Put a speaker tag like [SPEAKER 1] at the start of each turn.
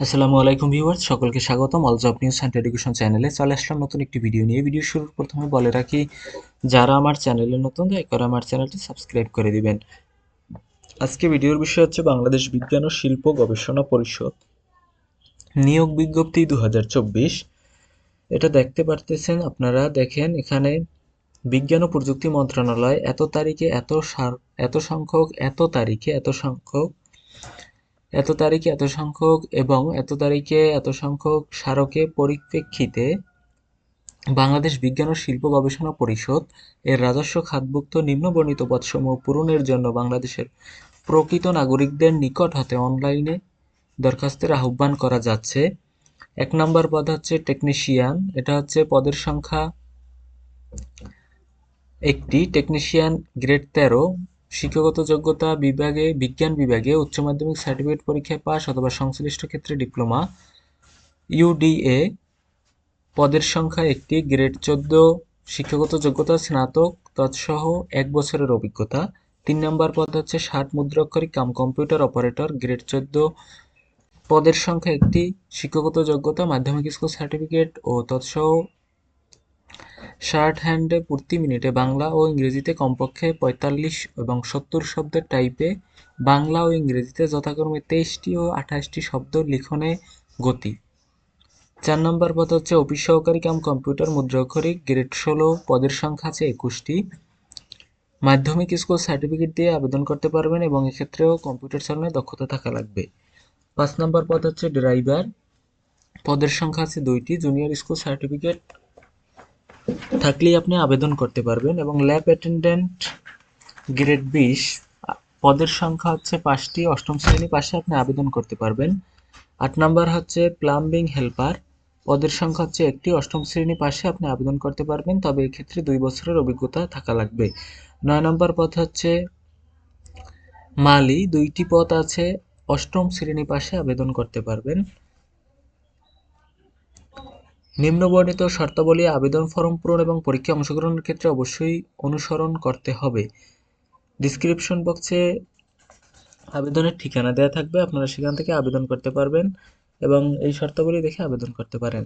[SPEAKER 1] আসসালামু আলাইকুম ভিউয়ার্স, সকলকে স্বাগতম। All job news and education চ্যানেলে চলে আসলাম নতুন একটি ভিডিও নিয়ে। ভিডিও শুরুর প্রথমে বলে রাখি, যারা আমার চ্যানেলে নতুন, দয়া করে আমার চ্যানেলটি সাবস্ক্রাইব করে দিবেন। আজকে ভিডিওর বিষয় হচ্ছে বাংলাদেশ বিজ্ঞান ও শিল্প গবেষণা পরিষদ নিয়োগ বিজ্ঞপ্তি দু হাজার চব্বিশ। এটা দেখতে পারতেছেন, আপনারা দেখেন এখানে বিজ্ঞান ও প্রযুক্তি মন্ত্রণালয় এত তারিখে এত এত সংখ্যক, এত তারিখে এত সংখ্যক এত তারিখে এত সংখ্যক এবং এত তারিখে এত সংখ্যক স্মারকে পরিপ্রেক্ষিতে বাংলাদেশ বিজ্ঞান ও শিল্প গবেষণা পরিষদ এর রাজস্ব খাতভুক্ত নিম্নবর্ণিত পদসমূহ পূরণের জন্য বাংলাদেশের প্রকৃত নাগরিকদের নিকট হতে অনলাইনে দরখাস্তের আহ্বান করা যাচ্ছে। এক নম্বর পদ হচ্ছে টেকনিশিয়ান এটা হচ্ছে পদের সংখ্যা একটি। টেকনিশিয়ান গ্রেড তেরো। শিক্ষাগত যোগ্যতা বিভাগে, বিজ্ঞান বিভাগে উচ্চ মাধ্যমিক সার্টিফিকেট পরীক্ষায় পাস অথবা সংশ্লিষ্ট ক্ষেত্রে ডিপ্লোমা। ইউডিএ পদের সংখ্যা একটি গ্রেড চোদ্দ, শিক্ষাগত যোগ্যতা স্নাতক, তৎসহ এক বছরের অভিজ্ঞতা। তিন নম্বর পদ হচ্ছে ষাট মুদ্রাক্ষরিক কাম কম্পিউটার অপারেটর গ্রেড চোদ্দ। পদের সংখ্যা একটি, শিক্ষাগত যোগ্যতা মাধ্যমিক স্কুল সার্টিফিকেট ও তৎসহ শার্ট হ্যান্ডে প্রতি মিনিটে বাংলা ও ইংরেজিতে কমপক্ষে পঁয়তাল্লিশ এবং সত্তর শব্দের টাইপে বাংলা ও ইংরেজিতে যথাক্রমে তেইশটি ও আঠাশটি শব্দ লিখনে গতি। চার নম্বর পদ হচ্ছে অফিস সহকারী কাম কম্পিউটার মুদ্রাক্ষরিক, গ্রেড ষোলো, পদের সংখ্যা আছে একুশটি। মাধ্যমিক স্কুল সার্টিফিকেট দিয়ে আবেদন করতে পারবেন এবং এক্ষেত্রেও কম্পিউটার চালানোর দক্ষতা থাকা লাগবে। পাঁচ নম্বর পদ হচ্ছে ড্রাইভার, পদের সংখ্যা আছে দুইটি, জুনিয়র স্কুল সার্টিফিকেট থাকলেই আপনি আবেদন করতে পারবেন এবং ল্যাব অ্যাটেন্ডেন্ট গ্রেড বিশ, পদের সংখ্যা হচ্ছে পাঁচটি, অষ্টম শ্রেণি পাশে আপনি আবেদন করতে পারবেন। আট নাম্বার হচ্ছে প্লাম্বিং হেল্পার, পদের সংখ্যা হচ্ছে একটি, অষ্টম শ্রেণি পাশে আপনি আবেদন করতে পারবেন, তবে এক্ষেত্রে দুই বছরের অভিজ্ঞতা থাকা লাগবে। নয় নম্বর পদ হচ্ছে মালি, দুইটি পদ আছে, অষ্টম শ্রেণি পাশে আবেদন করতে পারবেন। নিম্নবর্ণিত শর্তাবলী আবেদন ফর্ম পূরণ এবং পরীক্ষা অংশগ্রহণের ক্ষেত্রে অবশ্যই অনুসরণ করতে হবে। ডিসক্রিপশন বক্সে আবেদনের ঠিকানা দেওয়া থাকবে, আপনারা সেখান থেকে আবেদন করতে পারবেন এবং এই শর্তাবলী দেখে আবেদন করতে পারেন।